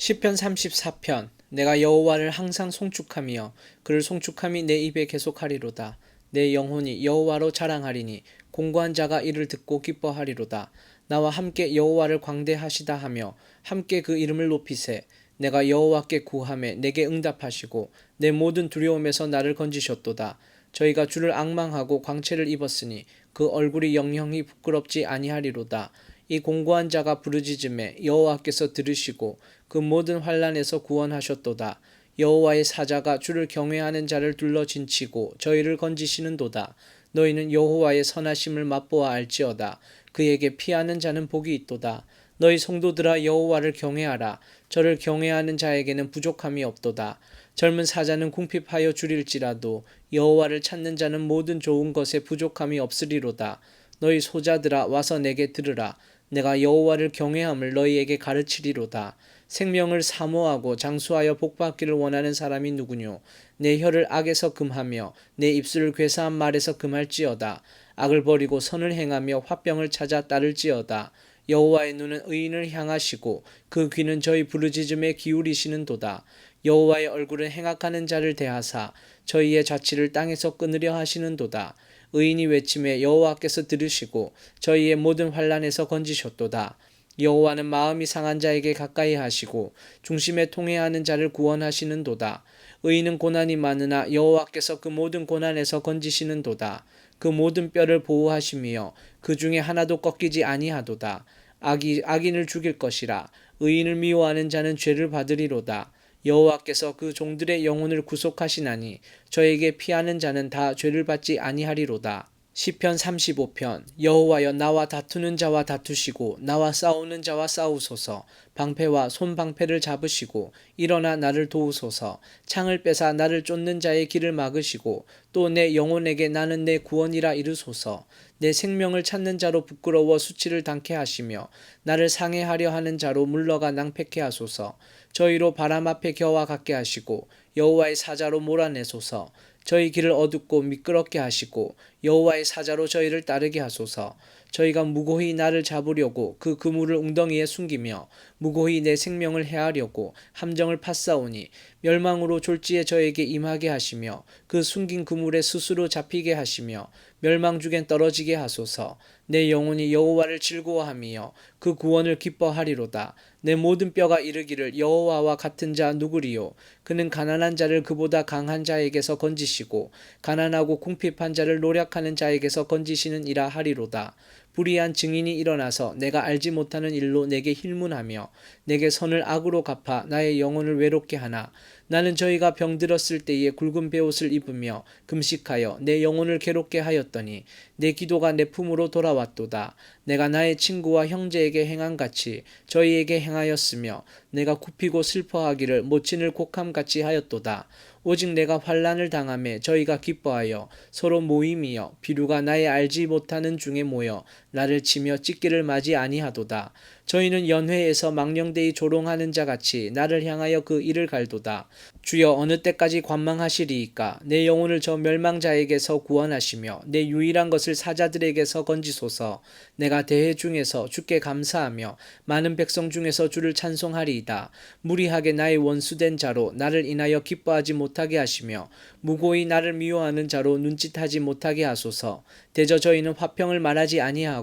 시편 34편 내가 여호와를 항상 송축하며 그를 송축함이 내 입에 계속하리로다. 내 영혼이 여호와로 자랑하리니 공고한 자가 이를 듣고 기뻐하리로다. 나와 함께 여호와를 광대하시다 하며 함께 그 이름을 높이세. 내가 여호와께 구함에 내게 응답하시고 내 모든 두려움에서 나를 건지셨도다. 저희가 주를 악망하고 광채를 입었으니 그 얼굴이 영영히 부끄럽지 아니하리로다 이 공고한 자가 부르짖음에 여호와께서 들으시고 그 모든 환란에서 구원하셨도다. 여호와의 사자가 주를 경외하는 자를 둘러 진치고 저희를 건지시는도다. 너희는 여호와의 선하심을 맛보아 알지어다. 그에게 피하는 자는 복이 있도다. 너희 성도들아 여호와를 경외하라. 저를 경외하는 자에게는 부족함이 없도다. 젊은 사자는 궁핍하여 줄일지라도 여호와를 찾는 자는 모든 좋은 것에 부족함이 없으리로다. 너희 소자들아 와서 내게 들으라. 내가 여호와를 경외함을 너희에게 가르치리로다. 생명을 사모하고 장수하여 복받기를 원하는 사람이 누구뇨? 내 혀를 악에서 금하며 내 입술을 괴사한 말에서 금할지어다. 악을 버리고 선을 행하며 화병을 찾아 따를지어다. 여호와의 눈은 의인을 향하시고 그 귀는 저희 부르짖음에 기울이시는도다. 여호와의 얼굴은 행악하는 자를 대하사 저희의 자취를 땅에서 끊으려 하시는도다. 의인이 외침에 여호와께서 들으시고 저희의 모든 환란에서 건지셨도다. 여호와는 마음이 상한 자에게 가까이 하시고 중심에 통해하는 자를 구원하시는도다. 의인은 고난이 많으나 여호와께서 그 모든 고난에서 건지시는도다. 그 모든 뼈를 보호하시며 그 중에 하나도 꺾이지 아니하도다. 악이 악인을 죽일 것이라 의인을 미워하는 자는 죄를 받으리로다. 여호와께서 그 종들의 영혼을 구속하시나니 저에게 피하는 자는 다 죄를 받지 아니하리로다. 시편 35편 여호와여 나와 다투는 자와 다투시고 나와 싸우는 자와 싸우소서. 방패와 손방패를 잡으시고 일어나 나를 도우소서. 창을 빼사 나를 쫓는 자의 길을 막으시고 또 내 영혼에게 나는 내 구원이라 이르소서. 내 생명을 찾는 자로 부끄러워 수치를 당케 하시며 나를 상해하려 하는 자로 물러가 낭패케 하소서. 저희로 바람 앞에 겨와 갖게 하시고 여호와의 사자로 몰아내소서 저희 길을 어둡고 미끄럽게 하시고 여호와의 사자로 저희를 따르게 하소서. 저희가 무고히 나를 잡으려고 그 그물을 웅덩이에 숨기며 무고히 내 생명을 해하려고 함정을 팠사오니 멸망으로 졸지에 저에게 임하게 하시며 그 숨긴 그물에 스스로 잡히게 하시며 멸망죽엔 떨어지게 하소서. 내 영혼이 여호와를 즐거워하며 그 구원을 기뻐하리로다. 내 모든 뼈가 이르기를 여호와와 같은 자 누구리요? 그는 가난한 자를 그보다 강한 자에게서 건지시고 가난하고 궁핍한 자를 노력하는 자에게서 건지시는 이라 하리로다. 불의한 증인이 일어나서 내가 알지 못하는 일로 내게 힐문하며 내게 선을 악으로 갚아 나의 영혼을 외롭게 하나 나는 저희가 병들었을 때에 굵은 베옷을 입으며 금식하여 내 영혼을 괴롭게 하였더니 내 기도가 내 품으로 돌아왔도다. 내가 나의 친구와 형제에게 행한 같이 저희에게 행하였으며 내가 굽히고 슬퍼하기를 모친을 곡함같이 하였도다. 오직 내가 환란을 당함에 저희가 기뻐하여 서로 모임이여 비루가 나의 알지 못하는 중에 모여 나를 치며 찢기를 맞이 아니하도다. 저희는 연회에서 망령되이 조롱하는 자 같이 나를 향하여 그 일을 갈도다. 주여 어느 때까지 관망하시리이까 내 영혼을 저 멸망자에게서 구원하시며 내 유일한 것을 사자들에게서 건지소서. 내가 대회 중에서 주께 감사하며 많은 백성 중에서 주를 찬송하리이다. 무리하게 나의 원수된 자로 나를 인하여 기뻐하지 못하게 하시며 무고히 나를 미워하는 자로 눈짓하지 못하게 하소서. 대저 저희는 화평을 말하지 아니하고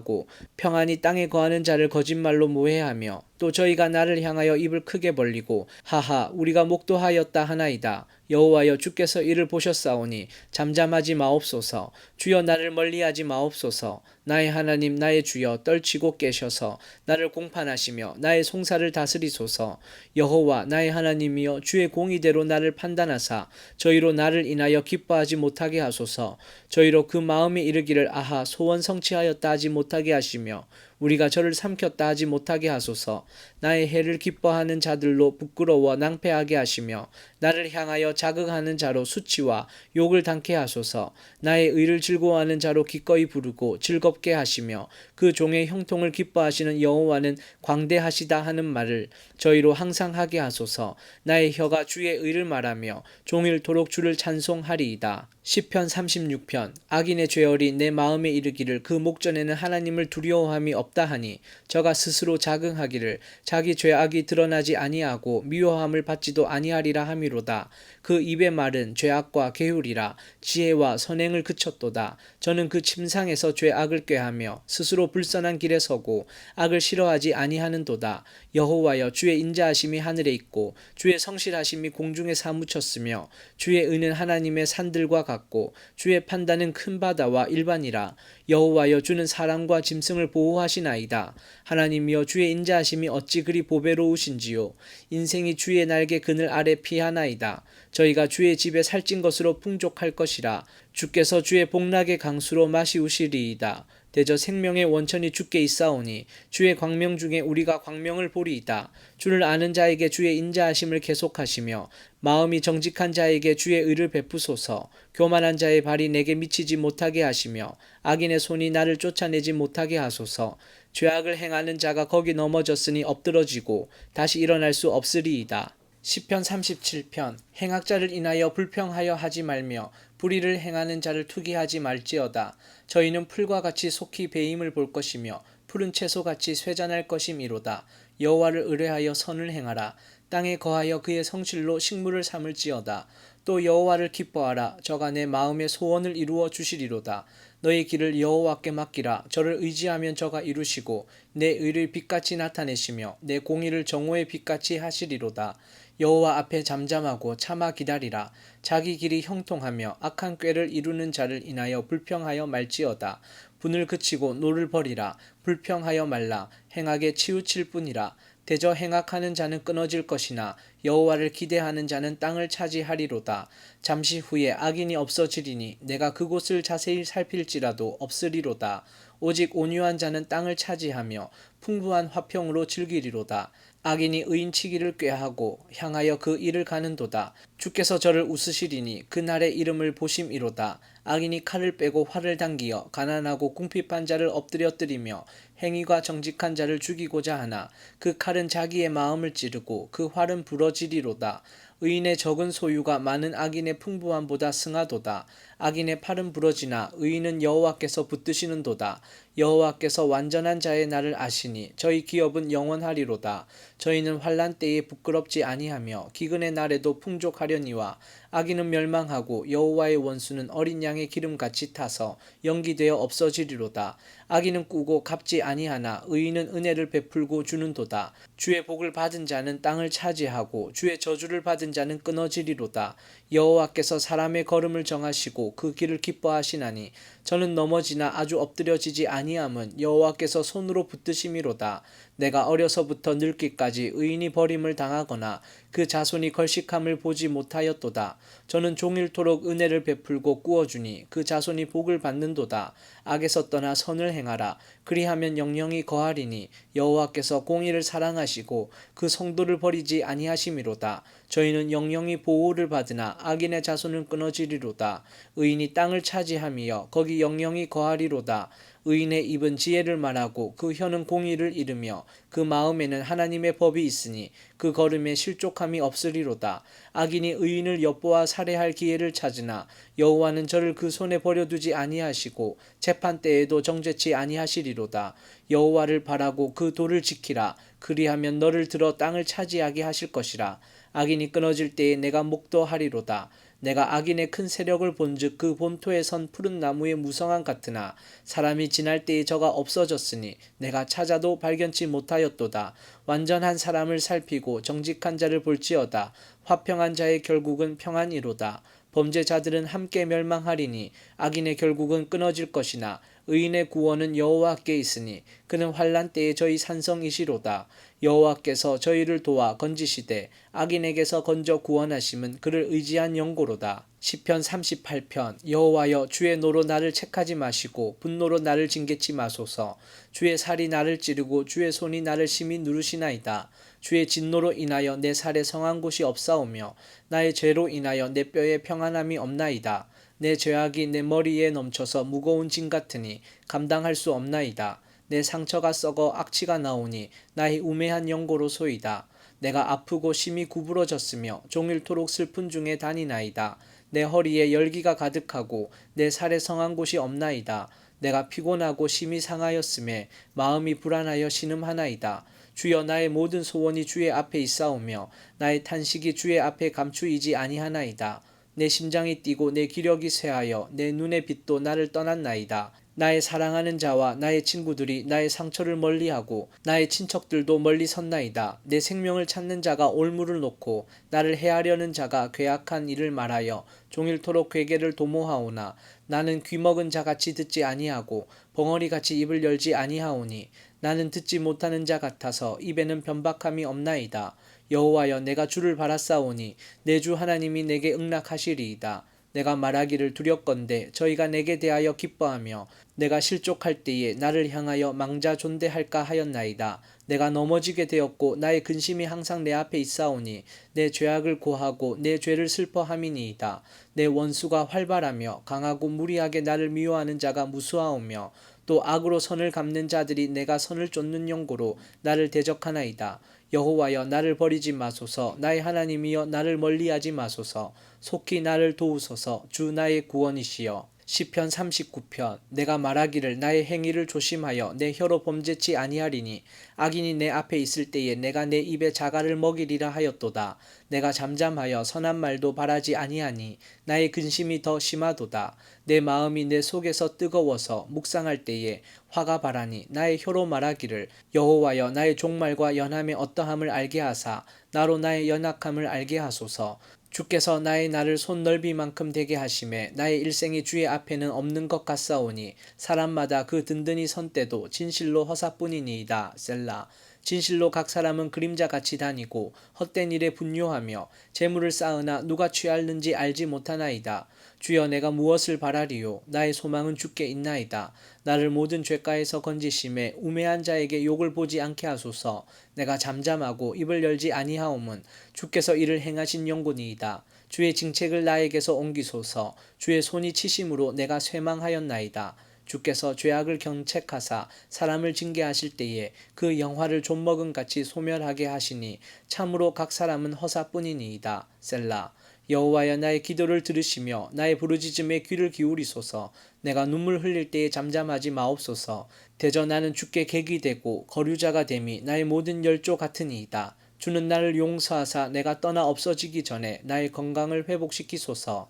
평안히 땅에 거하는 자를 거짓말로 모해하며 또 저희가 나를 향하여 입을 크게 벌리고 하하 우리가 목도하였다 하나이다. 여호와여 주께서 이를 보셨사오니 잠잠하지 마옵소서. 주여 나를 멀리하지 마옵소서. 나의 하나님 나의 주여 떨치고 깨셔서 나를 공판하시며 나의 송사를 다스리소서. 여호와 나의 하나님이여 주의 공의대로 나를 판단하사 저희로 나를 인하여 기뻐하지 못하게 하소서. 저희로 그 마음에 이르기를 아하 소원 성취하였다 하지 못하게 하시며 우리가 저를 삼켰다 하지 못하게 하소서. 나의 해를 기뻐하는 자들로 부끄러워 낭패하게 하시며 나를 향하여 자극하는 자로 수치와 욕을 당케 하소서. 나의 의를 즐거워하는 자로 기꺼이 부르고 즐겁게 하시며 그 종의 형통을 기뻐하시는 여호와는 광대하시다 하는 말을 저희로 항상 하게 하소서 나의 혀가 주의 의를 말하며 종일토록 주를 찬송하리이다. 시편 36편 악인의 죄열이 내 마음에 이르기를 그 목전에는 하나님을 두려워함이 없다 하니 저가 스스로 자긍하기를 자기 죄악이 드러나지 아니하고 미워함을 받지도 아니하리라 함이로다. 그 입의 말은 죄악과 계율이라 지혜와 선행을 그쳤도다. 저는 그 침상에서 죄악을 꾀하며 스스로 불선한 길에 서고 악을 싫어하지 아니하는도다. 여호와여 주의 인자하심이 하늘에 있고 주의 성실하심이 공중에 사무쳤으며 주의 의는 하나님의 산들과 같고 주의 판단은 큰 바다와 일반이라 여호와여 주는 사람과 짐승을 보호하시나이다. 하나님이여 주의 인자하심이 어찌 그리 보배로우신지요. 인생이 주의 날개 그늘 아래 피하나이다. 저희가 주의 집에 살찐 것으로 풍족할 것이라. 주께서 주의 복락의 강수로 마시우시리이다. 대저 생명의 원천이 주께 있사오니 주의 광명 중에 우리가 광명을 보리이다. 주를 아는 자에게 주의 인자하심을 계속하시며 마음이 정직한 자에게 주의 의를 베푸소서. 교만한 자의 발이 내게 미치지 못하게 하시며 악인의 손이 나를 쫓아내지 못하게 하소서. 죄악을 행하는 자가 거기 넘어졌으니 엎드러지고 다시 일어날 수 없으리이다. 시편 37편 행악자를 인하여 불평하여 하지 말며 불의를 행하는 자를 투기하지 말지어다. 저희는 풀과 같이 속히 배임을 볼 것이며 푸른 채소같이 쇠잔할 것임이로다. 여호와를 의뢰하여 선을 행하라. 땅에 거하여 그의 성실로 식물을 삼을지어다. 또 여호와를 기뻐하라. 저가 내 마음의 소원을 이루어 주시리로다. 너의 길을 여호와께 맡기라. 저를 의지하면 저가 이루시고 내 의를 빛같이 나타내시며 내 공의를 정오의 빛같이 하시리로다. 여호와 앞에 잠잠하고 참아 기다리라. 자기 길이 형통하며 악한 꾀를 이루는 자를 인하여 불평하여 말지어다. 분을 그치고 노를 버리라. 불평하여 말라. 행하게 치우칠 뿐이라. 대저 행악하는 자는 끊어질 것이나 여호와를 기대하는 자는 땅을 차지하리로다. 잠시 후에 악인이 없어지리니 내가 그곳을 자세히 살필지라도 없으리로다. 오직 온유한 자는 땅을 차지하며 풍부한 화평으로 즐기리로다. 악인이 의인치기를 꾀하고 향하여 그 일을 가는도다. 주께서 저를 웃으시리니 그날의 이름을 보심이로다. 악인이 칼을 빼고 활을 당기어 가난하고 궁핍한 자를 엎드려뜨리며 행위가 정직한 자를 죽이고자 하나 그 칼은 자기의 마음을 찌르고 그 활은 부러지리로다. 의인의 적은 소유가 많은 악인의 풍부함보다 승하도다. 악인의 팔은 부러지나 의인은 여호와께서 붙드시는도다. 여호와께서 완전한 자의 날을 아시니 저희 기업은 영원하리로다. 저희는 환란 때에 부끄럽지 아니하며 기근의 날에도 풍족하려니와 악인은 멸망하고 여호와의 원수는 어린 양의 기름같이 타서 연기되어 없어지리로다. 악인은 꾸고 갚지 아니하나 의인은 은혜를 베풀고 주는도다. 주의 복을 받은 자는 땅을 차지하고 주의 저주를 받은 자는 끊어지리로다. 여호와께서 사람의 걸음을 정하시고 그 길을 기뻐하시나니 저는 넘어지나 아주 엎드려지지 아니함은 여호와께서 손으로 붙드심이로다. 내가 어려서부터 늙기까지 의인이 버림을 당하거나 그 자손이 걸식함을 보지 못하였도다. 저는 종일토록 은혜를 베풀고 꾸어주니 그 자손이 복을 받는도다. 악에서 떠나 선을 행하라. 그리하면 영영이 거하리니 여호와께서 공의를 사랑하시고 그 성도를 버리지 아니하심이로다. 저희는 영영이 보호를 받으나 악인의 자손은 끊어지리로다. 의인이 땅을 차지하며 거기 영영이 거하리로다. 의인의 입은 지혜를 말하고 그 혀는 공의를 이르며 그 마음에는 하나님의 법이 있으니 그 걸음에 실족함이 없으리로다. 악인이 의인을 엿보아 살해할 기회를 찾으나 여호와는 저를 그 손에 버려두지 아니하시고 재판 때에도 정죄치 아니하시리로다. 여호와를 바라고 그 도를 지키라. 그리하면 너를 들어 땅을 차지하게 하실 것이라. 악인이 끊어질 때에 내가 목도하리로다. 내가 악인의 큰 세력을 본즉 그 본토에 선 푸른 나무의 무성한 같으나 사람이 지날 때에 저가 없어졌으니 내가 찾아도 발견치 못하였도다. 완전한 사람을 살피고 정직한 자를 볼지어다. 화평한 자의 결국은 평안이로다. 범죄자들은 함께 멸망하리니 악인의 결국은 끊어질 것이나 의인의 구원은 여호와께 있으니 그는 환란 때에 저희 산성이시로다. 여호와께서 저희를 도와 건지시되 악인에게서 건져 구원하심은 그를 의지한 영고로다. 시편 38편 여호와여 주의 노로 나를 책하지 마시고 분노로 나를 징계치 마소서 주의 살이 나를 찌르고 주의 손이 나를 심히 누르시나이다. 주의 진노로 인하여 내 살에 성한 곳이 없사오며 나의 죄로 인하여 내 뼈에 평안함이 없나이다. 내 죄악이 내 머리에 넘쳐서 무거운 짐 같으니 감당할 수 없나이다. 내 상처가 썩어 악취가 나오니 나의 우매한 영고로 소이다. 내가 아프고 심히 구부러졌으며 종일토록 슬픈 중에 다니나이다. 내 허리에 열기가 가득하고 내 살에 성한 곳이 없나이다. 내가 피곤하고 심히 상하였음에 마음이 불안하여 신음하나이다. 주여 나의 모든 소원이 주의 앞에 있사오며 나의 탄식이 주의 앞에 감추이지 아니하나이다. 내 심장이 뛰고 내 기력이 쇠하여 내 눈의 빛도 나를 떠났나이다. 나의 사랑하는 자와 나의 친구들이 나의 상처를 멀리하고 나의 친척들도 멀리 섰나이다. 내 생명을 찾는 자가 올무를 놓고 나를 해하려는 자가 괴악한 일을 말하여 종일토록 괴계를 도모하오나 나는 귀먹은 자같이 듣지 아니하고 벙어리같이 입을 열지 아니하오니 나는 듣지 못하는 자 같아서 입에는 변박함이 없나이다. 여호와여 내가 주를 바라싸오니 내 주 하나님이 내게 응락하시리이다. 내가 말하기를 두렵건대 저희가 내게 대하여 기뻐하며 내가 실족할 때에 나를 향하여 망자 존대할까 하였나이다. 내가 넘어지게 되었고 나의 근심이 항상 내 앞에 있사오니 내 죄악을 고하고 내 죄를 슬퍼함이니이다. 내 원수가 활발하며 강하고 무리하게 나를 미워하는 자가 무수하오며 또 악으로 선을 갚는 자들이 내가 선을 쫓는 용고로 나를 대적하나이다. 여호와여 나를 버리지 마소서. 나의 하나님이여 나를 멀리하지 마소서. 속히 나를 도우소서. 주 나의 구원이시여 시편 39편 내가 말하기를 나의 행위를 조심하여 내 혀로 범죄치 아니하리니 악인이 내 앞에 있을 때에 내가 내 입에 자갈을 먹이리라 하였도다. 내가 잠잠하여 선한 말도 바라지 아니하니 나의 근심이 더 심하도다. 내 마음이 내 속에서 뜨거워서 묵상할 때에 화가 바라니 나의 혀로 말하기를 여호와여 나의 종말과 연함의 어떠함을 알게 하사 나로 나의 연약함을 알게 하소서 주께서 나의 날을 손넓이만큼 되게 하심에 나의 일생이 주의 앞에는 없는 것 같사오니 사람마다 그 든든히 선 때도 진실로 허사뿐이니이다. 셀라 진실로 각 사람은 그림자 같이 다니고 헛된 일에 분뇨하며 재물을 쌓으나 누가 취할는지 알지 못하나이다. 주여 내가 무엇을 바라리요 나의 소망은 주께 있나이다. 나를 모든 죄가에서 건지심에 우매한 자에게 욕을 보지 않게 하소서. 내가 잠잠하고 입을 열지 아니하옴은 주께서 이를 행하신 영혼이이다. 주의 징책을 나에게서 옮기소서. 주의 손이 치심으로 내가 쇠망하였나이다. 주께서 죄악을 경책하사 사람을 징계하실 때에 그 영화를 좀먹은 같이 소멸하게 하시니 참으로 각 사람은 허사뿐이니이다. 셀라. 여호와여 나의 기도를 들으시며 나의 부르짖음에 귀를 기울이소서. 내가 눈물 흘릴 때에 잠잠하지 마옵소서. 대저 나는 주께 객이 되고 거류자가 됨이 나의 모든 열조 같으니이다. 주는 나를 용서하사 내가 떠나 없어지기 전에 나의 건강을 회복시키소서.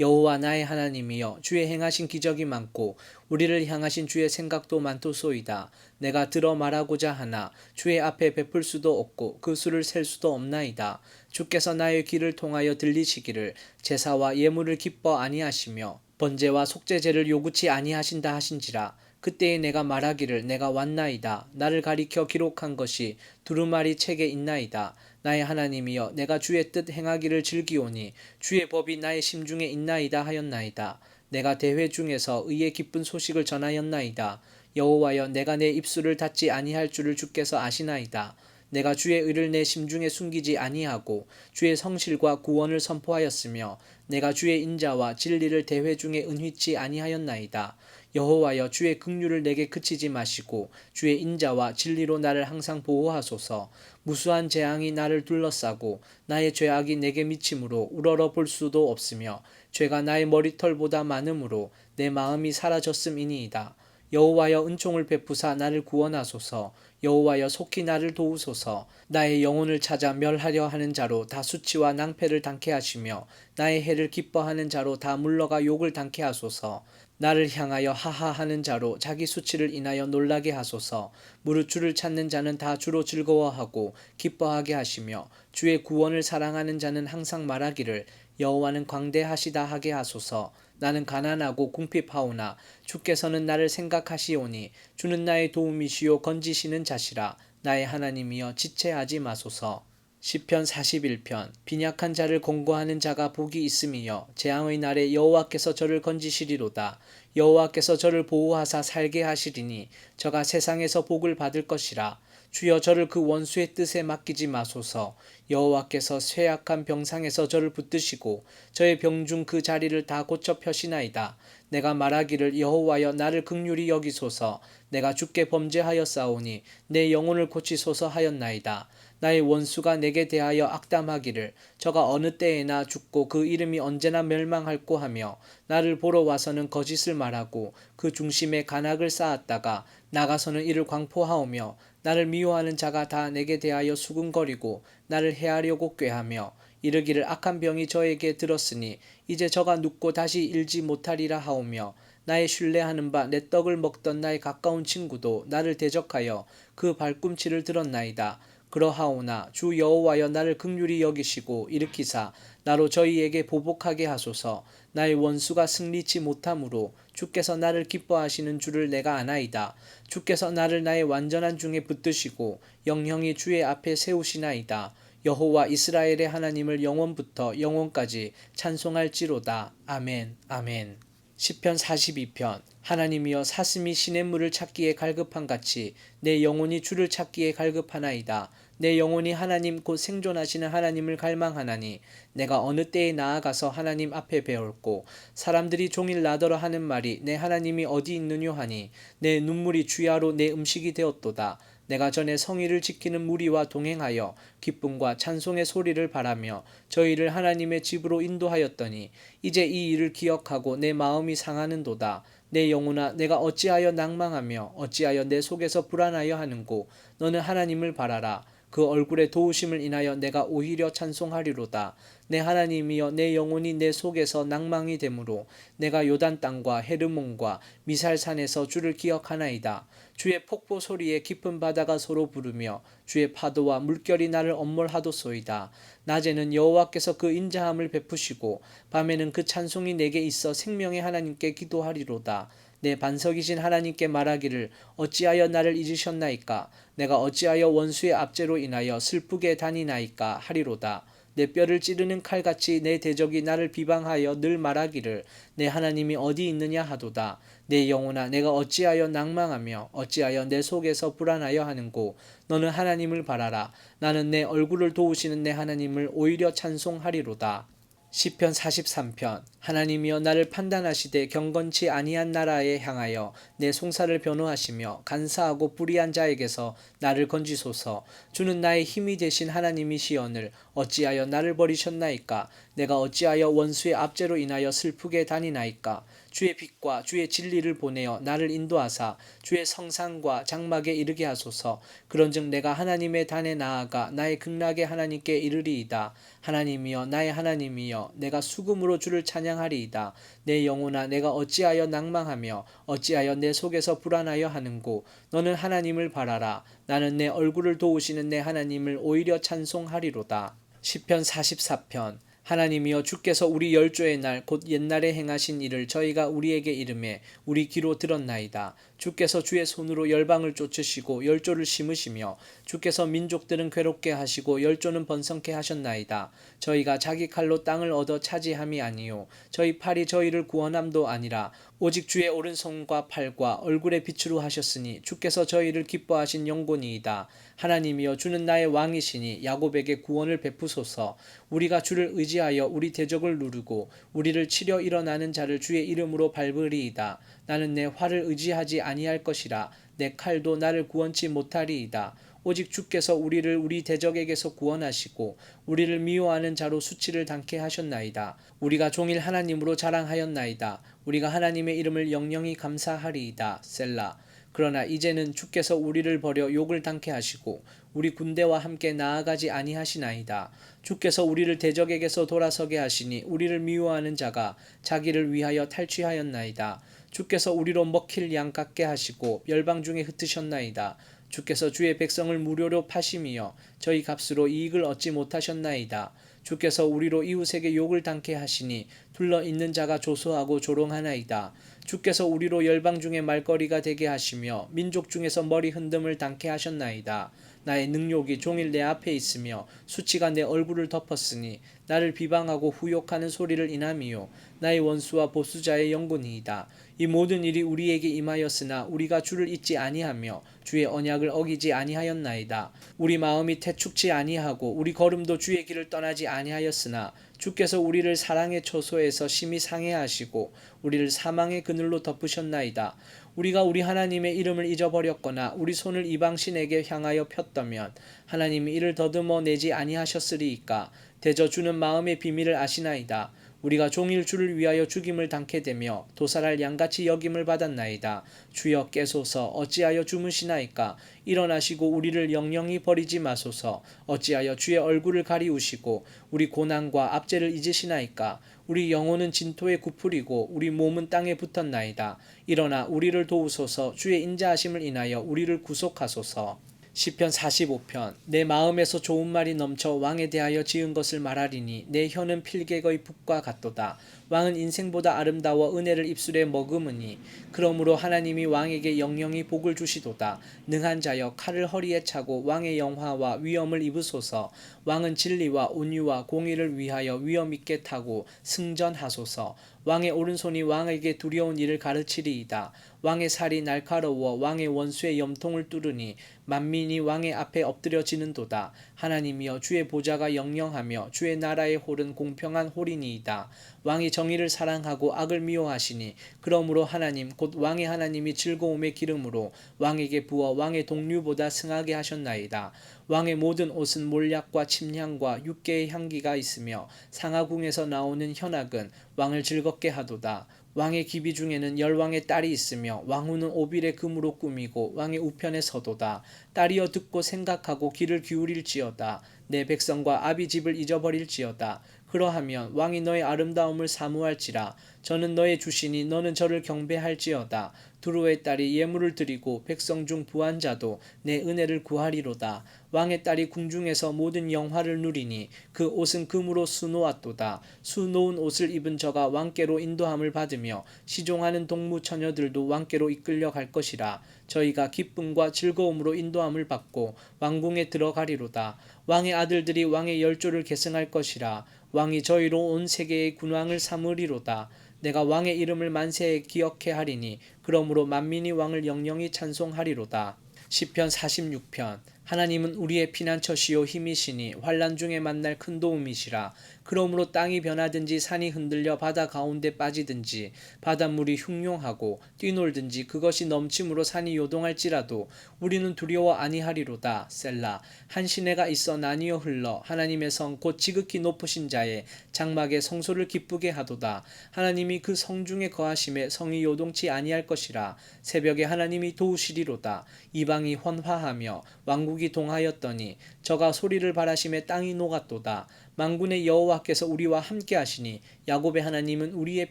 여호와 나의 하나님이여 주의 행하신 기적이 많고 우리를 향하신 주의 생각도 많도소이다. 내가 들어 말하고자 하나 주의 앞에 베풀 수도 없고 그 수를 셀 수도 없나이다. 주께서 나의 귀를 통하여 들리시기를 제사와 예물을 기뻐 아니하시며 번제와 속죄제를 요구치 아니하신다 하신지라. 그때에 내가 말하기를 내가 왔나이다. 나를 가리켜 기록한 것이 두루마리 책에 있나이다. 나의 하나님이여 내가 주의 뜻 행하기를 즐기오니 주의 법이 나의 심중에 있나이다 하였나이다. 내가 대회 중에서 의의 기쁜 소식을 전하였나이다. 여호와여 내가 내 입술을 닫지 아니할 줄을 주께서 아시나이다. 내가 주의 의를 내 심중에 숨기지 아니하고 주의 성실과 구원을 선포하였으며 내가 주의 인자와 진리를 대회 중에 은휘치 아니하였나이다. 여호와여 주의 긍휼을 내게 그치지 마시고 주의 인자와 진리로 나를 항상 보호하소서. 무수한 재앙이 나를 둘러싸고 나의 죄악이 내게 미침으로 우러러 볼 수도 없으며 죄가 나의 머리털보다 많으므로 내 마음이 사라졌음이니이다. 여호와여 은총을 베푸사 나를 구원하소서. 여호와여 속히 나를 도우소서. 나의 영혼을 찾아 멸하려 하는 자로 다 수치와 낭패를 당케 하시며 나의 해를 기뻐하는 자로 다 물러가 욕을 당케 하소서. 나를 향하여 하하하는 자로 자기 수치를 인하여 놀라게 하소서. 무릇 주를 찾는 자는 다 주로 즐거워하고 기뻐하게 하시며 주의 구원을 사랑하는 자는 항상 말하기를 여호와는 광대하시다 하게 하소서. 나는 가난하고 궁핍하오나 주께서는 나를 생각하시오니 주는 나의 도움이시요 건지시는 자시라 나의 하나님이여 지체하지 마소서. 시편 41편 빈약한 자를 공고하는 자가 복이 있음이여 재앙의 날에 여호와께서 저를 건지시리로다 여호와께서 저를 보호하사 살게 하시리니 저가 세상에서 복을 받을 것이라 주여 저를 그 원수의 뜻에 맡기지 마소서. 여호와께서 쇠약한 병상에서 저를 붙드시고 저의 병중 그 자리를 다 고쳐 펴시나이다. 내가 말하기를 여호와여 나를 극률히 여기소서. 내가 범죄하여 싸우니 내 영혼을 고치소서 하였나이다. 나의 원수가 내게 대하여 악담하기를 저가 어느 때에나 죽고 그 이름이 언제나 멸망할고 하며 나를 보러 와서는 거짓을 말하고 그 중심에 간악을 쌓았다가 나가서는 이를 광포하오며 나를 미워하는 자가 다 내게 대하여 수군거리고 나를 해하려고 꾀하며 이르기를 악한 병이 저에게 들었으니 이제 저가 눕고 다시 일지 못하리라 하오며 나의 신뢰하는 바 내 떡을 먹던 나의 가까운 친구도 나를 대적하여 그 발꿈치를 들었나이다. 그러하오나 주 여호와여 나를 극률히 여기시고 일으키사 나로 저희에게 보복하게 하소서. 나의 원수가 승리치 못함으로 주께서 나를 기뻐하시는 줄을 내가 아나이다. 주께서 나를 나의 완전한 중에 붙드시고 영영이 주의 앞에 세우시나이다. 여호와 이스라엘의 하나님을 영원부터 영원까지 찬송할지로다. 아멘. 아멘 시편 42편 하나님이여 사슴이 시냇물을 찾기에 갈급한 같이 내 영혼이 주를 찾기에 갈급하나이다. 내 영혼이 하나님 곧 생존하시는 하나님을 갈망하나니 내가 어느 때에 나아가서 하나님 앞에 배울고 사람들이 종일 나더러 하는 말이 내 하나님이 어디 있느뇨 하니 내 눈물이 주야로 내 음식이 되었도다. 내가 전에 성의를 지키는 무리와 동행하여 기쁨과 찬송의 소리를 바라며 저희를 하나님의 집으로 인도하였더니 이제 이 일을 기억하고 내 마음이 상하는도다. 내 영혼아 내가 어찌하여 낭망하며 어찌하여 내 속에서 불안하여 하는고 너는 하나님을 바라라. 그 얼굴의 도우심을 인하여 내가 오히려 찬송하리로다. 내 하나님이여 내 영혼이 내 속에서 낭망이 되므로 내가 요단 땅과 헤르몬과 미살산에서 주를 기억하나이다. 주의 폭포 소리에 깊은 바다가 서로 부르며 주의 파도와 물결이 나를 엄몰하도소이다. 낮에는 여호와께서 그 인자함을 베푸시고 밤에는 그 찬송이 내게 있어 생명의 하나님께 기도하리로다. 내 반석이신 하나님께 말하기를 어찌하여 나를 잊으셨나이까 내가 어찌하여 원수의 압제로 인하여 슬프게 다니나이까 하리로다 내 뼈를 찌르는 칼같이 내 대적이 나를 비방하여 늘 말하기를 내 하나님이 어디 있느냐 하도다. 내 영혼아 내가 어찌하여 낭망하며 어찌하여 내 속에서 불안하여 하는고? 너는 하나님을 바라라. 나는 내 얼굴을 도우시는 내 하나님을 오히려 찬송하리로다 시편 43편 하나님이여 나를 판단하시되 경건치 아니한 나라에 향하여 내 송사를 변호하시며 간사하고 불의한 자에게서 나를 건지소서. 주는 나의 힘이 되신 하나님이시여늘 어찌하여 나를 버리셨나이까? 내가 어찌하여 원수의 압제로 인하여 슬프게 다니나이까 주의 빛과 주의 진리를 보내어 나를 인도하사 주의 성상과 장막에 이르게 하소서. 그런즉 내가 하나님의 단에 나아가 나의 극락의 하나님께 이르리이다. 하나님이여 나의 하나님이여 내가 수금으로 주를 찬양하리이다. 내 영혼아 내가 어찌하여 낭망하며 어찌하여 내 속에서 불안하여 하는고? 너는 하나님을 바라라. 나는 내 얼굴을 도우시는 내 하나님을 오히려 찬송하리로다. 시편 44편 하나님이여 주께서 우리 열조의 날 곧 옛날에 행하신 일을 저희가 우리에게 이름해 우리 귀로 들었나이다. 주께서 주의 손으로 열방을 쫓으시고 열조를 심으시며 주께서 민족들은 괴롭게 하시고 열조는 번성케 하셨나이다. 저희가 자기 칼로 땅을 얻어 차지함이 아니요 저희 팔이 저희를 구원함도 아니라 오직 주의 오른손과 팔과 얼굴에 빛으로 하셨으니 주께서 저희를 기뻐하신 영곤이이다. 하나님이여 주는 나의 왕이시니 야곱에게 구원을 베푸소서. 우리가 주를 의지하여 우리 대적을 누르고 우리를 치려 일어나는 자를 주의 이름으로 밟으리이다. 나는 내 활을 의지하지 아니할 것이라 내 칼도 나를 구원치 못하리이다. 오직 주께서 우리를 우리 대적에게서 구원하시고 우리를 미워하는 자로 수치를 당케 하셨나이다. 우리가 종일 하나님으로 자랑하였나이다. 우리가 하나님의 이름을 영영히 감사하리이다. 셀라. 그러나 이제는 주께서 우리를 버려 욕을 당케 하시고 우리 군대와 함께 나아가지 아니하시나이다. 주께서 우리를 대적에게서 돌아서게 하시니 우리를 미워하는 자가 자기를 위하여 탈취하였나이다. 주께서 우리로 먹힐 양 같게 하시고 열방 중에 흩으셨나이다. 주께서 주의 백성을 무료로 파심이여 저희 값으로 이익을 얻지 못하셨나이다. 주께서 우리로 이웃에게 욕을 당케 하시니 둘러 있는 자가 조소하고 조롱하나이다. 주께서 우리로 열방 중에 말거리가 되게 하시며 민족 중에서 머리 흔듦을 당케 하셨나이다. 나의 능욕이 종일 내 앞에 있으며 수치가 내 얼굴을 덮었으니 나를 비방하고 후욕하는 소리를 인함이요 나의 원수와 보수자의 영혼이이다. 이 모든 일이 우리에게 임하였으나 우리가 주를 잊지 아니하며 주의 언약을 어기지 아니하였나이다. 우리 마음이 태축지 아니하고 우리 걸음도 주의 길을 떠나지 아니하였으나 주께서 우리를 사랑의 초소에서 심히 상해하시고 우리를 사망의 그늘로 덮으셨나이다. 우리가 우리 하나님의 이름을 잊어버렸거나 우리 손을 이방신에게 향하여 폈다면 하나님이 이를 더듬어 내지 아니하셨으리이까 대저 주는 마음의 비밀을 아시나이다. 우리가 종일 주를 위하여 죽임을 당케 되며 도살할 양같이 여김을 받았나이다. 주여 깨소서 어찌하여 주무시나이까 일어나시고 우리를 영영히 버리지 마소서 어찌하여 주의 얼굴을 가리우시고 우리 고난과 압제를 잊으시나이까 우리 영혼은 진토에 굽으리고 우리 몸은 땅에 붙었나이다. 일어나 우리를 도우소서 주의 인자하심을 인하여 우리를 구속하소서. 시편 45편 내 마음에서 좋은 말이 넘쳐 왕에 대하여 지은 것을 말하리니 내 혀는 필객의 북과 같도다. 왕은 인생보다 아름다워 은혜를 입술에 머금으니 그러므로 하나님이 왕에게 영영히 복을 주시도다. 능한 자여 칼을 허리에 차고 왕의 영화와 위엄을 입으소서. 왕은 진리와 온유와 공의를 위하여 위엄 있게 타고 승전하소서. 왕의 오른손이 왕에게 두려운 일을 가르치리이다. 왕의 살이 날카로워 왕의 원수의 염통을 뚫으니 만민이 왕의 앞에 엎드려지는도다. 하나님이여 주의 보좌가 영영하며 주의 나라의 홀은 공평한 홀이니이다. 왕이 정의를 사랑하고 악을 미워하시니 그러므로 하나님 곧 왕의 하나님이 즐거움의 기름으로 왕에게 부어 왕의 동류보다 승하게 하셨나이다. 왕의 모든 옷은 몰약과 침향과 육개의 향기가 있으며 상하궁에서 나오는 현악은 왕을 즐겁게 하도다. 왕의 기비 중에는 열왕의 딸이 있으며 왕후는 오빌의 금으로 꾸미고 왕의 우편에 서도다. 딸이여 듣고 생각하고 귀를 기울일지어다. 내 백성과 아비 집을 잊어버릴지어다. 그러하면 왕이 너의 아름다움을 사모할지라. 저는 너의 주시니 너는 저를 경배할지어다. 두루의 딸이 예물을 드리고 백성 중 부한 자도 내 은혜를 구하리로다. 왕의 딸이 궁중에서 모든 영화를 누리니 그 옷은 금으로 수놓았도다. 수놓은 옷을 입은 저가 왕께로 인도함을 받으며 시종하는 동무 처녀들도 왕께로 이끌려 갈 것이라. 저희가 기쁨과 즐거움으로 인도함을 받고 왕궁에 들어가리로다. 왕의 아들들이 왕의 열조를 계승할 것이라. 왕이 저희로 온 세계의 군왕을 삼으리로다. 내가 왕의 이름을 만세에 기억해 하리니 그러므로 만민이 왕을 영영히 찬송하리로다. 시편 46편 하나님은 우리의 피난처시요 힘이시니 환란 중에 만날 큰 도움이시라. 그러므로 땅이 변하든지 산이 흔들려 바다 가운데 빠지든지 바닷물이 흉용하고 뛰놀든지 그것이 넘침으로 산이 요동할지라도 우리는 두려워 아니하리로다. 셀라 한 시내가 있어 나뉘어 흘러 하나님의 성 곧 지극히 높으신 자의 장막에 성소를 기쁘게 하도다. 하나님이 그 성 중에 거하심에 성이 요동치 아니할 것이라. 새벽에 하나님이 도우시리로다. 이방이 헌화하며 왕국이 동하였더니 저가 소리를 바라심에 땅이 녹았도다. 만군의 여호와께서 우리와 함께 하시니 야곱의 하나님은 우리의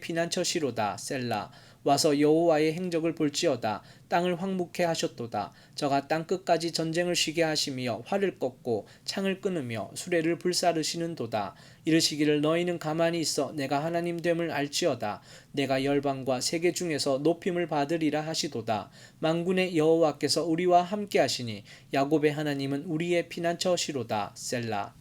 피난처시로다. 셀라. 와서 여호와의 행적을 볼지어다. 땅을 황묵해 하셨도다. 저가 땅 끝까지 전쟁을 쉬게 하시며 활을 꺾고 창을 끊으며 수레를 불사르시는도다. 이르시기를 너희는 가만히 있어 내가 하나님 됨을 알지어다. 내가 열방과 세계 중에서 높임을 받으리라 하시도다. 만군의 여호와께서 우리와 함께 하시니 야곱의 하나님은 우리의 피난처시로다 셀라